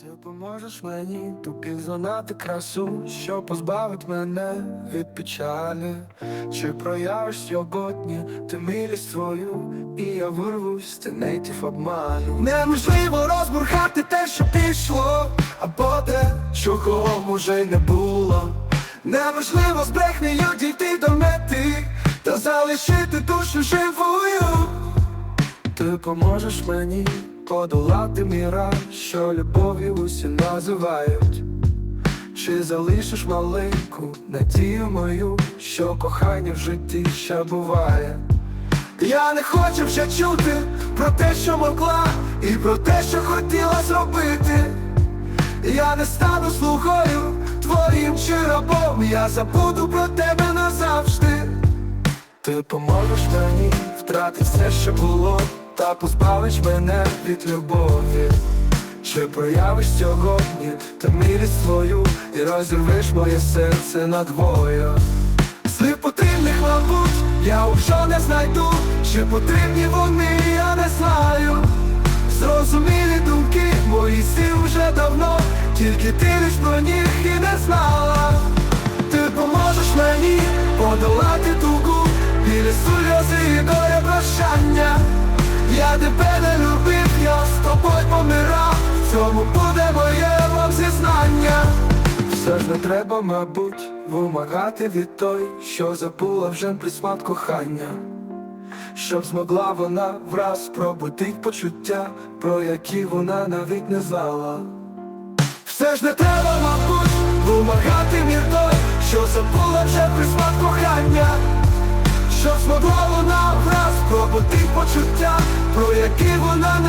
Ти поможеш мені тупі знати красу, що позбавить мене від печалі, чи проявиш сьогодні ти милість свою, і я вирвусь з тенейтів обману. Неможливо розбурхати те, що пішло, або те, чого може й не було. Неможливо з брехнею дійти до мети та залишити душу живою. Ти поможеш мені подолати міра, що любов'ю усі називають. Чи залишиш маленьку надію мою, що кохання в житті ще буває? Я не хочу вже чути про те, що могла, і про те, що хотіла зробити. Я не стану слугою твоїм чи рабом, я забуду про тебе назавжди. Ти поможеш мені втрати все, що було, та позбавиш мене від любові. Чи проявиш сьогодні та милість свою і розірвеш моє серце надвоє. Слів потрібних, мабуть, я вже не знайду, чи потрібні вони, я не знаю. Зрозумілі думки, мої сил вже давно, тільки ти лиш про них і не знала. Ти поможеш мені подолати тугу, білі сльози і доля цьому буде моє вам зізнання. Все ж не треба, мабуть, вимагати від той, що забула вже присмак кохання. Щоб змогла вона враз пробудить почуття, про які вона навіть не знала. Все ж не треба, мабуть, вимагати мір той, що забула вже присмак кохання, щоб змогла вона враз пробудить почуття, про які вона не.